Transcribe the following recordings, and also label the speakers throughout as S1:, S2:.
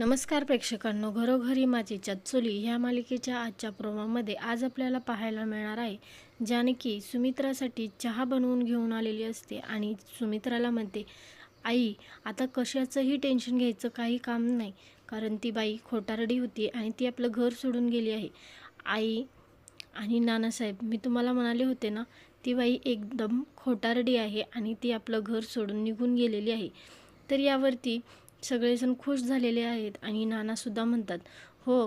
S1: नमस्कार प्रेक्षकांनो घरोघरी माझीच्या चुली ह्या मालिकेच्या आजच्या प्रोमामध्ये आज आपल्याला पाहायला मिळणार आहे जानकी सुमित्रासाठी चहा बनवून घेऊन आलेली असते आणि सुमित्राला म्हणते आई आता कशाचंही टेन्शन घ्यायचं काही काम नाही कारण ती बाई खोटारडी होती आणि ती आपलं घर सोडून गेली आहे. आई आणि नानासाहेब मी तुम्हाला म्हणाले होते ना ती बाई एकदम खोटारडी आहे आणि ती आपलं घर सोडून निघून गेलेली आहे. तर यावरती सगळेजण खुश झालेले आहेत आणि नानासुद्धा म्हणतात हो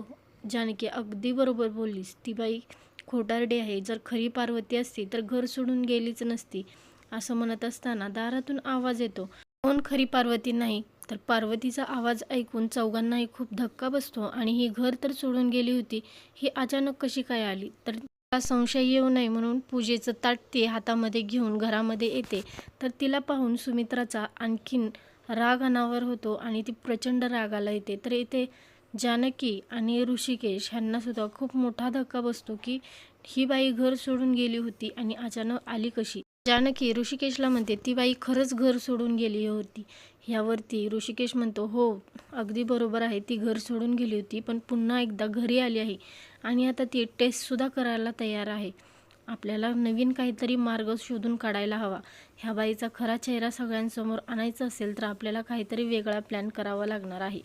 S1: जानकी अगदी बरोबर बोललीस. ती बाई खोटारडी आहे. जर खरी पार्वती असती तर घर सोडून गेलीच नसती. असं म्हणत असताना दारातून आवाज येतो. कोण खरी पार्वती नाही? तर पार्वतीचा आवाज ऐकून चौघांनाही खूप धक्का बसतो आणि ही घर तर सोडून गेली होती. ही अचानक कशी काय आली? तर तिला संशय येऊ नये म्हणून पूजेचं ताट ती हातामध्ये घेऊन घरामध्ये येते. तर तिला पाहून सुमित्राचा आणखीन राग अनावर होतो आणि ती प्रचंड रागाला येते. तर इथे जानकी आणि ऋषिकेश ह्यांनासुद्धा खूप मोठा धक्का बसतो की ही बाई घर सोडून गेली होती आणि अचानक आली कशी? जानकी ऋषिकेशला म्हणते ती बाई खरंच घर सोडून गेली होती. ह्यावरती ऋषिकेश म्हणतो हो अगदी बरोबर आहे ती घर सोडून गेली होती पण पुन्हा एकदा घरी आली आहे आणि आता ती टेस्टसुद्धा करायला तयार आहे. आपल्याला नवीन काहीतरी मार्ग शोधून काढायला हवा. ह्या बाईचा खरा चेहरा सगळ्यांसमोर आणायचा असेल तर आपल्याला काहीतरी वेगळा प्लॅन करावा लागणार आहे.